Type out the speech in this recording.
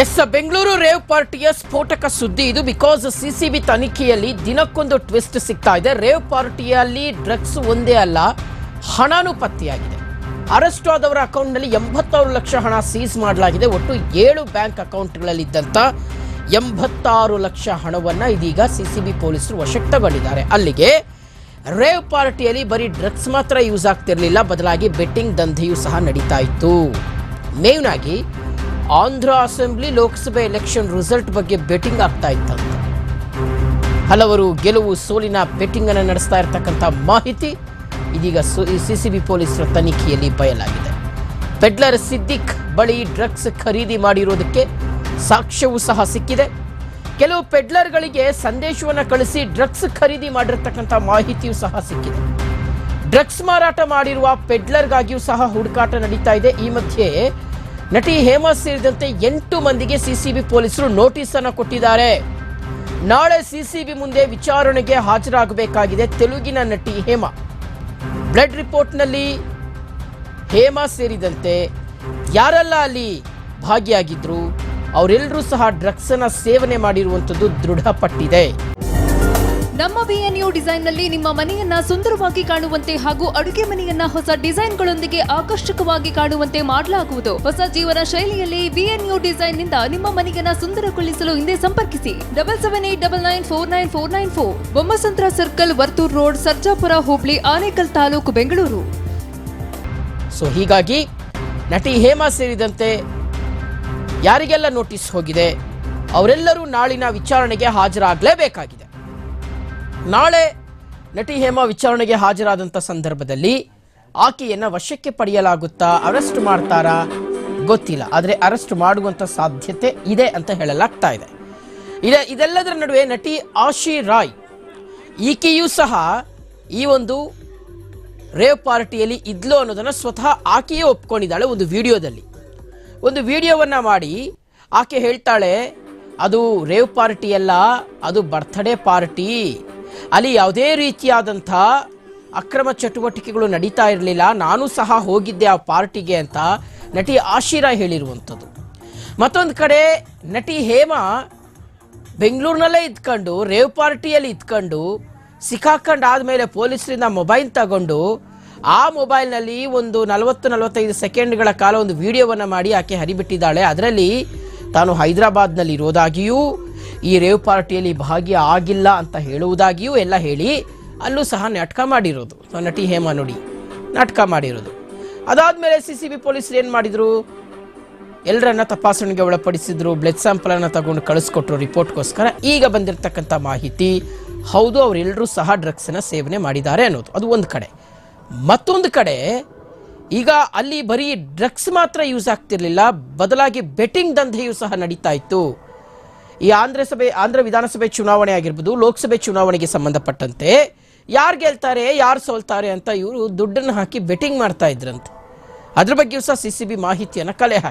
S Bengaluru rave ಪಾರ್ಟಿಯ ಸ್ಫೋಟಕ ಸುದ್ದಿ ಇದು. ಬಿಕಾಸ್ ಸಿಸಿಬಿ ತನಿಖೆಯಲ್ಲಿ ದಿನಕ್ಕೊಂದು ಟ್ವಿಸ್ಟ್ ಸಿಗ್ತಾ ಇದೆ. ರೇವ್ ಪಾರ್ಟಿಯಲ್ಲಿ ಡ್ರಗ್ಸ್ ಒಂದೇ ಅಲ್ಲ, ಹಣನೂ ಪತ್ತೆಯಾಗಿದೆ. ಅರೆಸ್ಟ್ ಆದವರ ಅಕೌಂಟ್ನಲ್ಲಿ ಎಂಬತ್ತಾರು ಲಕ್ಷ ಹಣ ಸೀಸ್ ಮಾಡಲಾಗಿದೆ. ಒಟ್ಟು ಏಳು ಬ್ಯಾಂಕ್ ಅಕೌಂಟ್ಗಳಲ್ಲಿದ್ದಂಥ ಎಂಬತ್ತಾರು ಲಕ್ಷ ಹಣವನ್ನು ಇದೀಗ ಸಿಸಿಬಿ ಪೊಲೀಸರು ವಶಕ್ಕೆ ತಗೊಂಡಿದ್ದಾರೆ ಅಲ್ಲಿಗೆ ರೇವ್ ಪಾರ್ಟಿಯಲ್ಲಿ ಬರೀ ಡ್ರಗ್ಸ್ ಮಾತ್ರ ಯೂಸ್ ಆಗ್ತಿರಲಿಲ್ಲ. ಬದಲಾಗಿ ಬೆಟ್ಟಿಂಗ್ ದಂಧೆಯೂ ಸಹ ನಡೀತಾ ಇತ್ತು. ಮೇವ್ನಾಗಿ ಆಂಧ್ರ ಅಸೆಂಬ್ಲಿ ಲೋಕಸಭೆ ಎಲೆಕ್ಷನ್ ರಿಸಲ್ಟ್ ಬಗ್ಗೆ ಬೆಟ್ಟಿಂಗ್ ಆಗ್ತಾ ಇತ್ತಂತೆ ಹಲವರು ಗೆಲುವು ಸೋಲಿನ ಬೆಟ್ಟಿಂಗ್ ಅನ್ನು ನಡೆಸ್ತಾ ಇರತಕ್ಕಂಥ ಮಾಹಿತಿ ಇದೀಗ ಸಿಸಿಬಿ ಪೊಲೀಸರ ತನಿಖೆಯಲ್ಲಿ ಬಯಲಾಗಿದೆ. ಪೆಡ್ಲರ್ ಸಿದ್ದಿಕ್ ಬಳಿ ಡ್ರಗ್ಸ್ ಖರೀದಿ ಮಾಡಿರೋದಕ್ಕೆ ಸಾಕ್ಷ್ಯವೂ ಸಹ ಸಿಕ್ಕಿದೆ. ಕೆಲವು ಪೆಡ್ಲರ್ಗಳಿಗೆ ಸಂದೇಶವನ್ನು ಕಳಿಸಿ ಡ್ರಗ್ಸ್ ಖರೀದಿ ಮಾಡಿರತಕ್ಕಂಥ ಮಾಹಿತಿಯೂ ಸಹ ಸಿಕ್ಕಿದೆ. ಡ್ರಗ್ಸ್ ಮಾರಾಟ ಮಾಡಿರುವ ಪೆಡ್ಲರ್ಗಾಗಿಯೂ ಸಹ ಹುಡುಕಾಟ ನಡೀತಾ ಇದೆ. ಈ ಮಧ್ಯೆ ನಟಿ ಹೇಮಾ ಸೇರಿದಂತೆ ಎಂಟು ಮಂದಿಗೆ ಸಿಸಿಬಿ ಪೊಲೀಸರು ನೋಟಿಸ್ ಅನ್ನು ಕೊಟ್ಟಿದ್ದಾರೆ. ನಾಳೆ ಸಿಸಿಬಿ ಮುಂದೆ ವಿಚಾರಣೆಗೆ ಹಾಜರಾಗಬೇಕಾಗಿದೆ ತೆಲುಗಿನ ನಟಿ ಹೇಮಾ. ಬ್ಲಡ್ ರಿಪೋರ್ಟ್ನಲ್ಲಿ ಹೇಮಾ ಸೇರಿದಂತೆ ಯಾರೆಲ್ಲ ಅಲ್ಲಿ ಭಾಗಿಯಾಗಿದ್ರು, ಅವರೆಲ್ಲರೂ ಸಹ ಡ್ರಗ್ಸನ್ನು ಸೇವನೆ ಮಾಡಿರುವಂಥದ್ದು ದೃಢಪಟ್ಟಿದೆ. ನಮ್ಮ ವಿಎನ್ಯು ಡಿಸೈನ್ನಲ್ಲಿ ನಿಮ್ಮ ಮನೆಯನ್ನ ಸುಂದರವಾಗಿ ಕಾಣುವಂತೆ ಹಾಗೂ ಅಡುಗೆ ಮನೆಯನ್ನ ಹೊಸ ಡಿಸೈನ್ಗಳೊಂದಿಗೆ ಆಕರ್ಷಕವಾಗಿ ಕಾಣುವಂತೆ ಮಾಡಲಾಗುವುದು. ಹೊಸ ಜೀವನ ಶೈಲಿಯಲ್ಲಿ ವಿಎನ್ಯು ಡಿಸೈನ್ನಿಂದ ನಿಮ್ಮ ಮನೆಯನ್ನ ಸುಂದರಗೊಳಿಸಲು ಹಿಂದೆ ಸಂಪರ್ಕಿಸಿ. Double seven eight double nine four nine four nine four Bommasandra circle, Varthur road, Sarjapura, Hubli, Anekal taluk, Bengaluru. So ಹೀಗಾಗಿ ನಟಿ ಹೇಮಾ ಸೇರಿದಂತೆ ಯಾರಿಗೆಲ್ಲ ನೋಟಿಸ್ ಹೋಗಿದೆ, ಅವರೆಲ್ಲರೂ ನಾಳಿನ ವಿಚಾರಣೆಗೆ ಹಾಜರಾಗಲೇಬೇಕಾಗಿದೆ. ನಾಳೆ ನಟಿ ಹೇಮಾ ವಿಚಾರಣೆಗೆ ಹಾಜರಾದಂಥ ಸಂದರ್ಭದಲ್ಲಿ ಆಕೆಯನ್ನು ವಶಕ್ಕೆ ಪಡೆಯಲಾಗುತ್ತಾ ಅರೆಸ್ಟ್ ಮಾಡ್ತಾರಾ ಗೊತ್ತಿಲ್ಲ. ಆದರೆ ಅರೆಸ್ಟ್ ಮಾಡುವಂಥ ಸಾಧ್ಯತೆ ಇದೆ ಅಂತ ಹೇಳಲಾಗ್ತಾ ಇದೆ. ಇದೆ, ಇದೆಲ್ಲದರ ನಡುವೆ ನಟಿ ಆಶಿ ರಾಯ್ ಈಕೆಯೂ ಸಹ ಈ ಒಂದು ರೇವ್ ಪಾರ್ಟಿಯಲ್ಲಿ ಇದ್ಲು ಅನ್ನೋದನ್ನು ಸ್ವತಃ ಆಕೆಯೇ ಒಪ್ಕೊಂಡಿದ್ದಾಳೆ ಒಂದು ವಿಡಿಯೋದಲ್ಲಿ. ಒಂದು ವಿಡಿಯೋವನ್ನು ಮಾಡಿ ಆಕೆ ಹೇಳ್ತಾಳೆ, ಅದು ರೇವ್ ಪಾರ್ಟಿ ಅಲ್ಲ ಅದು ಬರ್ತ್ಡೇ ಪಾರ್ಟಿ ಅಲ್ಲಿ ಯಾವುದೇ ರೀತಿಯಾದಂಥ ಅಕ್ರಮ ಚಟುವಟಿಕೆಗಳು ನಡೀತಾ ಇರಲಿಲ್ಲ. ನಾನು ಸಹ ಹೋಗಿದ್ದೆ ಆ ಪಾರ್ಟಿಗೆ ಅಂತ ನಟಿ ಆಶಿರಾ ಹೇಳಿರುವಂಥದ್ದು. ಮತ್ತೊಂದು ಕಡೆ ನಟಿ ಹೇಮಾ ಬೆಂಗಳೂರಿನಲ್ಲೇ ಇದ್ಕೊಂಡು, ರೇವ್ ಪಾರ್ಟಿಯಲ್ಲಿ ಇದ್ಕೊಂಡು, ಸಿಕ್ಕಾಕೊಂಡು ಆದಮೇಲೆ ಪೊಲೀಸರಿಂದ ಮೊಬೈಲ್ ತಗೊಂಡು, ಆ ಮೊಬೈಲ್ನಲ್ಲಿ ಒಂದು ನಲವತ್ತು, ನಲವತ್ತೈದು ಸೆಕೆಂಡ್ಗಳ ಕಾಲ ಒಂದು ವಿಡಿಯೋವನ್ನು ಮಾಡಿ ಆಕೆ ಹರಿಬಿಟ್ಟಿದ್ದಾಳೆ. ಅದರಲ್ಲಿ ತಾನು ಹೈದರಾಬಾದ್ನಲ್ಲಿ ಇರೋದಾಗಿಯೂ ಈ ರೇವ್ ಪಾರ್ಟಿಯಲ್ಲಿ ಭಾಗಿ ಆಗಿಲ್ಲ ಅಂತ ಹೇಳುವುದಾಗಿಯೂ ಎಲ್ಲ ಹೇಳಿ ಅಲ್ಲೂ ಸಹ ನಾಟಕ ಮಾಡಿರೋದು. ನಟಿ ಹೇಮಾ ನುಡಿ, ನಾಟಕ ಮಾಡಿರೋದು. ಅದಾದಮೇಲೆ ಸಿ ಸಿ ಬಿ ಪೊಲೀಸರು ಏನು ಮಾಡಿದರು? ಎಲ್ಲರನ್ನ ತಪಾಸಣೆಗೆ ಒಳಪಡಿಸಿದ್ರು ಬ್ಲಡ್ ಸ್ಯಾಂಪಲನ್ನು ತಗೊಂಡು ಕಳಿಸ್ಕೊಟ್ರು ರಿಪೋರ್ಟ್ಗೋಸ್ಕರ. ಈಗ ಬಂದಿರತಕ್ಕಂಥ ಮಾಹಿತಿ, ಹೌದು ಅವರೆಲ್ಲರೂ ಸಹ ಡ್ರಗ್ಸ್ ಅನ್ನ ಸೇವನೆ ಮಾಡಿದ್ದಾರೆ ಅನ್ನೋದು. ಅದು ಒಂದು ಕಡೆ. ಮತ್ತೊಂದು ಕಡೆ, ಈಗ ಅಲ್ಲಿ ಬರೀ ಡ್ರಗ್ಸ್ ಮಾತ್ರ ಯೂಸ್ ಆಗ್ತಿರಲಿಲ್ಲ, ಬದಲಾಗಿ ಬೆಟ್ಟಿಂಗ್ ದಂಧೆಯೂ ಸಹ ನಡೀತಾ ಇತ್ತು. ಈ ಆಂಧ್ರ ಸಭೆ, ಆಂಧ್ರ ವಿಧಾನಸಭೆ ಚುನಾವಣೆ ಆಗಿರ್ಬೋದು, ಲೋಕಸಭೆ ಚುನಾವಣೆಗೆ ಸಂಬಂಧಪಟ್ಟಂತೆ ಯಾರು ಗೆಲ್ತಾರೆ, ಯಾರು ಸೋಲ್ತಾರೆ ಅಂತ ಇವರು ದುಡ್ಡನ್ನು ಹಾಕಿ ಬೆಟ್ಟಿಂಗ್ ಮಾಡ್ತಾ ಇದ್ರಂತೆ. ಅದ್ರ ಬಗ್ಗೆಯೂ ಸಹ ಸಿ ಸಿ ಬಿ ಮಾಹಿತಿಯನ್ನು ಕಲೆ ಹಾಕಿ.